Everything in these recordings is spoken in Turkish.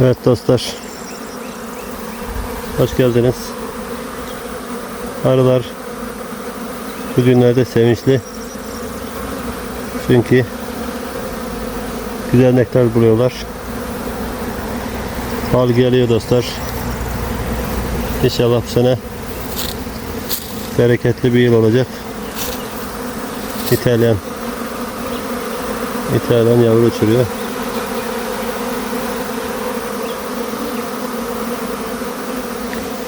Evet dostlar. Hoş geldiniz. Arılar bugünlerde sevinçli. Çünkü güzel nektar buluyorlar. Bal geliyor dostlar. İnşallah bu sene bereketli bir yıl olacak. İtalyan İtalyan yavru uçuruyor.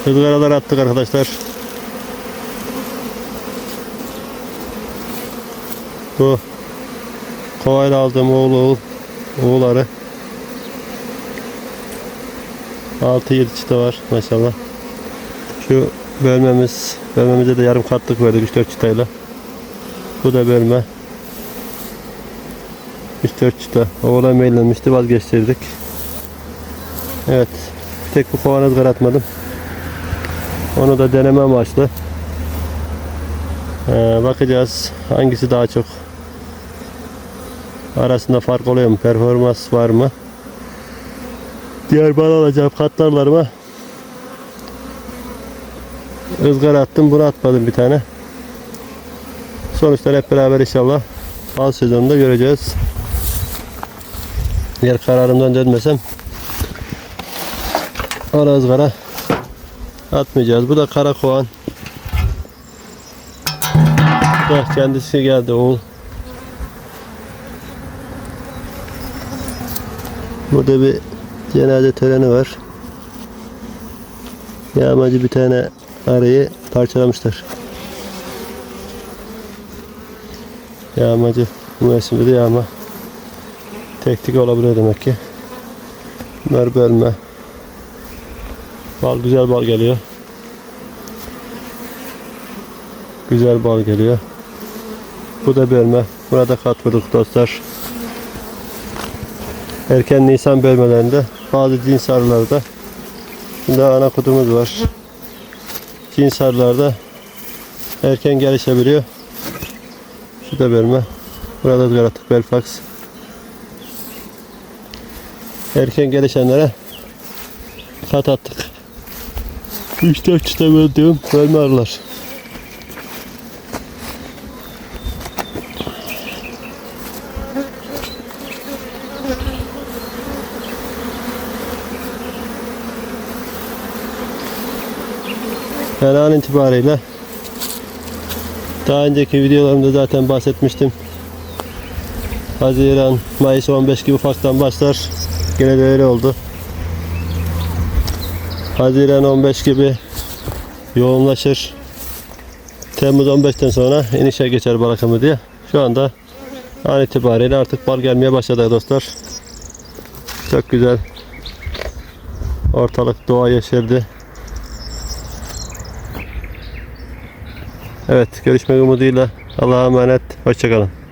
Izgaralar attık arkadaşlar. Bu kovayla aldığım oğul oğul oğulları 6-7 çıta var maşallah. Şu bölmemiz bölmemize de yarım katlık verdik 3-4 çıtayla. Bu da bölme. 3-4 çıta. Oğlan meylenmişti vazgeçtirdik. Evet. Tek bu kovanı ızgara atmadım. Onu da deneme amaçlı. Ee, bakacağız hangisi daha çok arasında fark oluyor mu? Performans var mı? Diğer bal alacağım katlarlarıma ızgara attım. Bunu atmadım bir tane. Sonuçlar hep beraber inşallah bal sezonunda göreceğiz. Diğer kararımdan dönmesem ona ızgara atmayacağız. Bu da kara. Bu da kendisi geldi oğul. Burada bir cenaze töreni var. Yağmacı bir tane arıyı parçalamışlar. Yağmacı bu mevsimde de yağma. Teknik olabilir demek ki. Bunlar bölme. Bal güzel bal geliyor. Güzel bal geliyor. Bu da bölme. Buna da kat vurduk dostlar. Erken Nisan bölmelerinde bazı cins arılarda Şimdi ana kudumuz var. Cins arılarda erken gelişebiliyor. Şu da bölme. Burada da yarattık Belfax. Erken gelişenlere kat attık. 3-4 çıta böldüğüm bölme arılar. Yani an itibariyle daha önceki videolarımda zaten bahsetmiştim. Haziran, Mayıs 15 gibi ufaktan başlar. Gene de öyle oldu. Haziran 15 gibi yoğunlaşır. Temmuz 15'ten sonra inişe geçer bal diye. Şu anda an itibariyle artık bal gelmeye başladı dostlar. Çok güzel. Ortalık doğa yeşerdi. Evet görüşmek umuduyla Allah'a emanet. Hoşçakalın.